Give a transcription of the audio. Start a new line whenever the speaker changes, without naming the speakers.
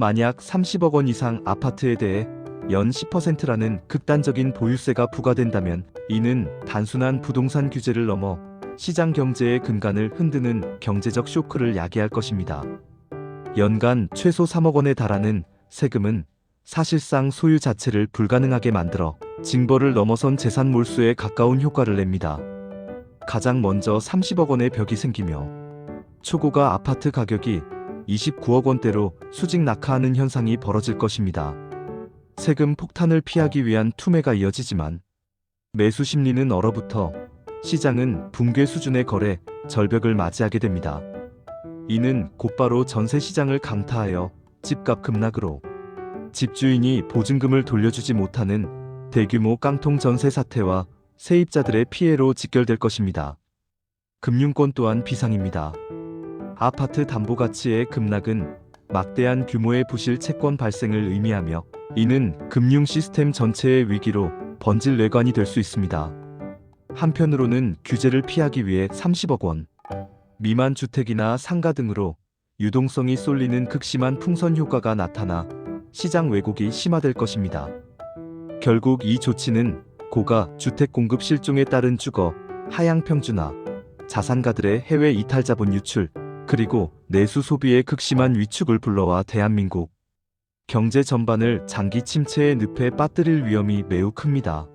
만약 30억 원 이상 아파트에 대해 연 10%라는 극단적인 보유세가 부과된다면 이는 단순한 부동산 규제를 넘어 시장 경제의 근간을 흔드는 경제적 쇼크를 야기할 것입니다. 연간 최소 3억 원에 달하는 세금은 사실상 소유 자체를 불가능하게 만들어 징벌을 넘어선 재산 몰수에 가까운 효과를 냅니다. 가장 먼저 30억 원의 벽이 생기며 초고가 아파트 가격이 29억 원대로 수직 낙하하는 현상이 벌어질 것입니다. 세금 폭탄을 피하기 위한 투매가 이어지지만 매수 심리는 얼어붙어 시장은 붕괴 수준의 거래 절벽을 맞이하게 됩니다. 이는 곧바로 전세 시장을 강타하여 집값 급락으로 집주인이 보증금을 돌려주지 못하는 대규모 깡통 전세 사태와 세입자들의 피해로 직결될 것입니다. 금융권 또한 비상입니다. 아파트 담보 가치의 급락은 막대한 규모의 부실 채권 발생을 의미하며 이는 금융 시스템 전체의 위기로 번질 뇌관이 될 수 있습니다. 한편으로는 규제를 피하기 위해 30억 원 미만 주택이나 상가 등으로 유동성이 쏠리는 극심한 풍선 효과가 나타나 시장 왜곡이 심화될 것입니다. 결국 이 조치는 고가 주택 공급 실종에 따른 주거, 하향 평준화, 자산가들의 해외 이탈 자본 유출, 그리고 내수 소비의 극심한 위축을 불러와 대한민국 경제 전반을 장기 침체의 늪에 빠뜨릴 위험이 매우 큽니다.